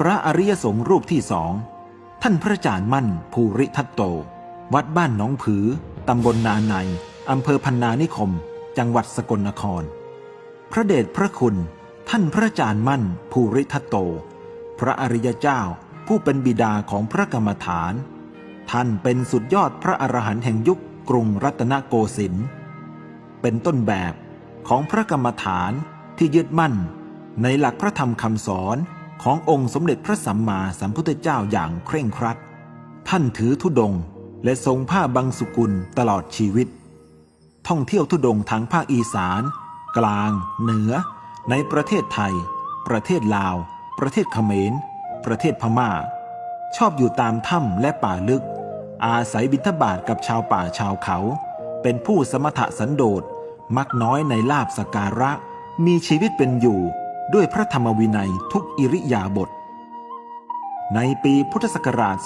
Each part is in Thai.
พระอริยสงฆ์รูปที่สอง ท่านพระอาจารย์มั่นภูริทัตโต วัดบ้านหนองผือ ตำบลนาในอำเภอพันนานิคม จังหวัดสกลนคร พระเดชพระคุณ ท่านพระอาจารย์มั่นภูริทัตโต พระอริยเจ้าผู้เป็นบิดาของพระกรรมฐาน ท่านเป็นสุดยอดพระอรหันต์แห่งยุคกรุงรัตนโกสินทร์เป็นต้นแบบของพระกรรมฐานที่ยึดมั่นในหลักพระธรรมคำสอน ขององค์สมเด็จพระสัมมาสัมพุทธเจ้าอย่างเคร่งครัด ท่านถือธุดงค์และทรงผ้าบังสุกุลตลอดชีวิต ท่องเที่ยวธุดงค์ทางภาคอีสาน กลาง เหนือ ในประเทศไทย ประเทศลาว ประเทศเขมร ประเทศพม่า ชอบอยู่ตามถ้ำและป่าลึก อาศัยบิณฑบาตกับชาวป่าชาวเขา เป็นผู้สมถะสันโดษมักน้อยในลาบสการะ มีชีวิตเป็นอยู่ ด้วยพระธรรมวินัยทุกอิริยาบถในปีพุทธศักราช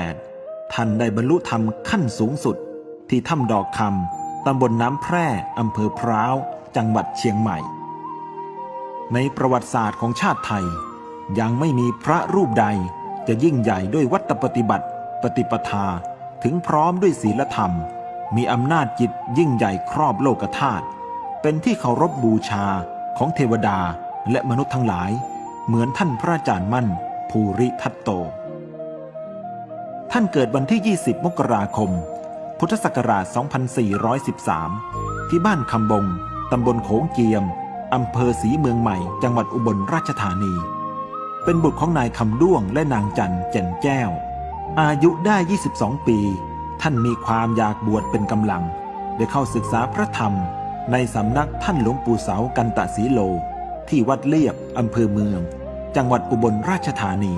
2478 ท่านได้บรรลุธรรมขั้นสูงสุด ที่ถ้ำดอกคำตำบลน้ำแพร่อำเภอพร้าว จังหวัดเชียงใหม่ ในประวัติศาสตร์ของชาติไทย ยังไม่มีพระรูปใดจะยิ่งใหญ่ด้วยวัตปฏิบัติ ปฏิปทาถึงพร้อมด้วยศีลธรรม มีอำนาจจิตยิ่งใหญ่ครอบโลกธาตุเป็นที่เคารพบูชา ของเทวดาและมนุษย์ทั้งหลาย เหมือนท่านพระอาจารย์มั่น ภูริทัตโต ท่านเกิดวันที่ 20 มกราคม พุทธศักราช 2413 ที่บ้านคำบง ตำบลโขงเกียม อำเภอศรีเมืองใหม่ จังหวัดอุบลราชธานี เป็นบุตรของนายคำด้วงและนางจันแจ่นแจ้ว อายุได้ 22 ปี ท่านมีความอยากบวชเป็นกำลัง ได้เข้าศึกษาพระธรรม ในสำนักท่านหลวงปู่เสากันตะสีโล ที่วัดเลียบอำเภอเมือง จังหวัดอุบลราชธานี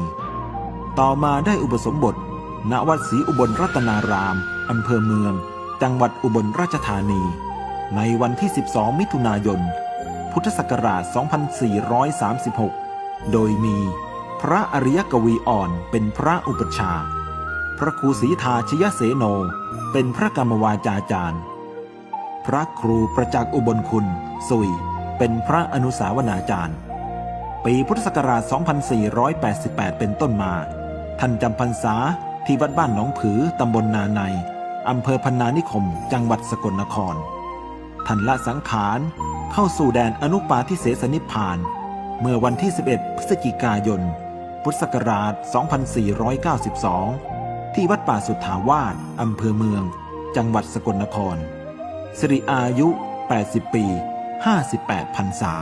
ต่อมาได้อุปสมบท ณวัดศรีอุบลรัตนารามอำเภอเมือง จังหวัดอุบลราชธานี ในวันที่ 12 มิถุนายน พุทธศักราช 2436 โดยมีพระอริยกวีอ่อนเป็นพระอุปชา พระครูศรีทาชยเสโน เป็นพระกรรมวาจาจารย์ ระครูประจักษ์อุบลคุณ สุย เป็นพระอนุสาวนาจารย์ ปีพุทธศักราช 2488 เป็นต้นมา ท่านจำพรรษาที่วัดบ้านหนองผือตำบลนาในอำเภอพันนานิคม จังหวัดสกลนคร ท่านละสังขาร เข้าสู่แดนอนุปาทิเสสนิพพาน เมื่อวันที่ 11 พฤศจิกายน พุทธศักราช 2492 ที่วัดป่าสุทธาวาสอำเภอเมือง จังหวัดสกลนคร สิริอายุ 80 ปี 58พรรษา